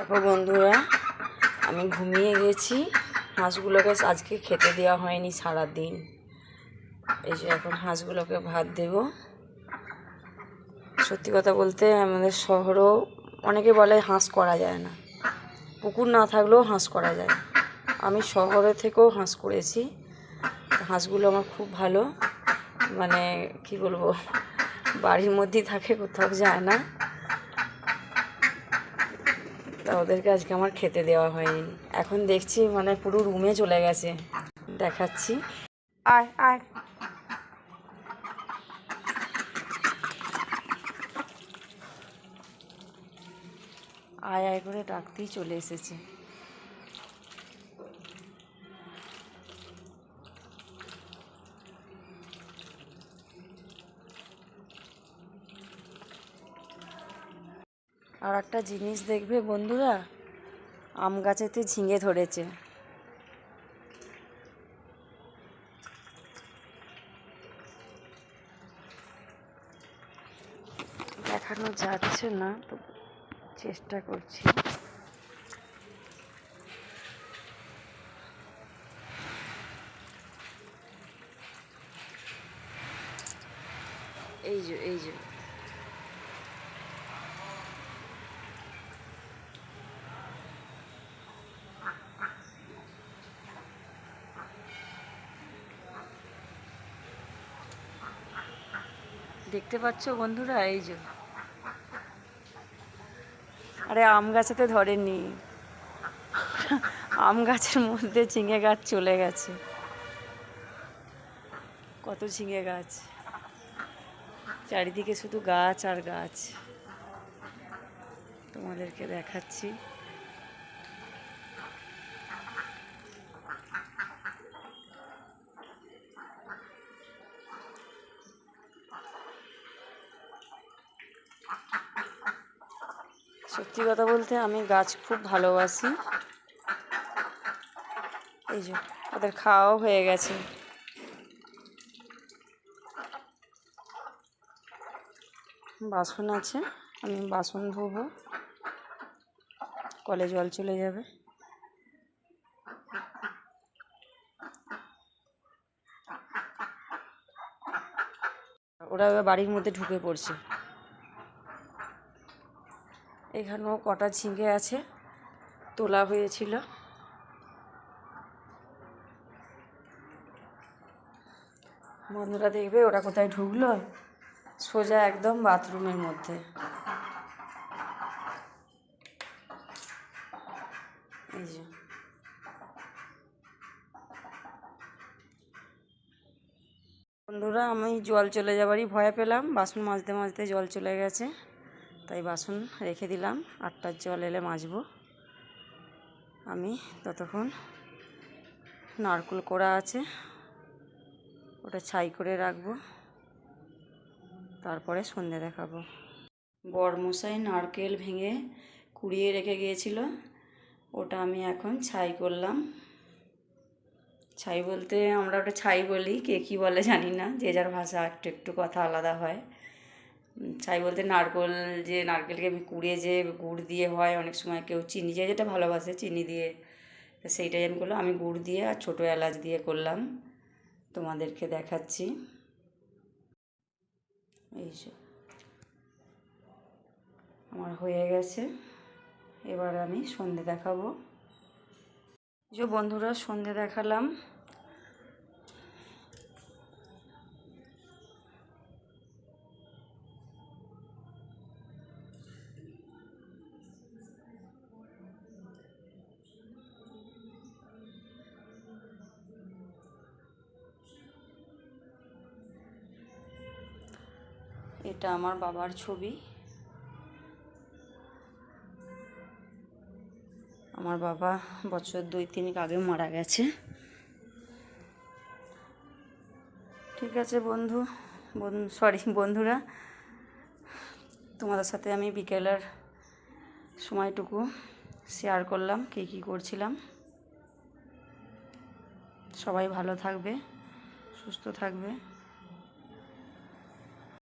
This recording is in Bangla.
দেখো বন্ধুরা, আমি ঘুমিয়ে গেছি। হাঁসগুলোকে আজকে খেতে দেওয়া হয়নি সারা দিন এই যে এখন হাঁসগুলোকে ভাত দেব। সত্যি কথা বলতে আমাদের শহরেও, অনেকে বলে হাঁস করা যায় না। পুকুর না থাকলেও হাঁস করা যায়। আমি শহরে থেকেও হাঁস করেছি। হাঁসগুলো আমার খুব ভালো। মানে কি বলব, বাড়ির মধ্যেই থাকে, কোথাও যায় না। তা ওদেরকে আজকে আমার খেতে দেওয়া হয়নি। এখন দেখছি মানে পুরো রুমে চলে গেছে। দেখাচ্ছি। আয় আয়। আয় আয় করে ডাকতেই চলে এসেছে। আর একটা জিনিস দেখবে বন্ধুরা, আম গাছেতে ঝিঙে ধরেছে। দেখানো যাচ্ছে না, তো চেষ্টা করছি। এই যে এই যে। দেখতে পাচ্ছ বন্ধুরা, এই যে। আরে, আম গাছেতে ধরেনি। আম গাছের মধ্যে ঝিঙে গাছ চলে গেছে। কত ঝিঙে গাছ। চারিদিকে শুধু গাছ আর গাছ। তোমাদেরকে দেখাচ্ছি। সত্যি কথা বলতে আমি গাছ খুব ভালোবাসি। এই যে, ওদের খাওয়াও হয়ে গেছে। বাসন আছে, আমি বাসন ধোবো। কলে জল চলে যাবে। ওরা বাড়ির মধ্যে ঢুকে পড়ছে। এখানেও কটা ঝিঙে আছে, তোলা হয়েছিল। বন্ধুরা দেখবে ওরা কোথায় ঢুকলো? সোজা একদম বাথরুমের মধ্যে। এই যে। বন্ধুরা, আমি জল চলে যাবারই ভয় পেলাম। বাসন মাজতে মাজতে জল চলে গেছে। তাই বাসন রেখে দিলাম। আটটার জল এলে মাজবো। আমি ততক্ষণ নারকুল করা আছে, ওটা ছাই করে রাখব। তারপরে সন্ধে দেখাবো। বরমশাই নারকেল ভেঙে কুড়িয়ে রেখে গিয়েছিল। ওটা আমি এখন ছাই করলাম। ছাই বলতে আমরা ওটা ছাই বলি, কে কী বলে জানি না। যে যার ভাষা একটু একটু কথা আলাদা হয়। ছাই বলতে নারকেল যে নারকেলকে আমি কুড়িয়ে যে গুড় দিয়ে হয়, অনেক সময় কেউ চিনি যে যেটা ভালোবাসে চিনি দিয়ে সেইটাই আমি করলাম। আমি গুড় দিয়ে আর ছোটো এলাচ দিয়ে করলাম। তোমাদেরকে দেখাচ্ছি। এই আমার হয়ে গেছে। এবার আমি সন্ধে দেখাবো। যে বন্ধুরা, সন্ধে দেখালাম। এটা আমার বাবার ছবি। আমার বাবা বছর দুই তিনেক আগে মারা গেছে। ঠিক আছে বন্ধু সরি বন্ধুরা, তোমাদের সাথে আমি বিকেলের সময়টুকু শেয়ার করলাম, কী কী করছিলাম। সবাই ভালো থাকবে, সুস্থ থাকবে।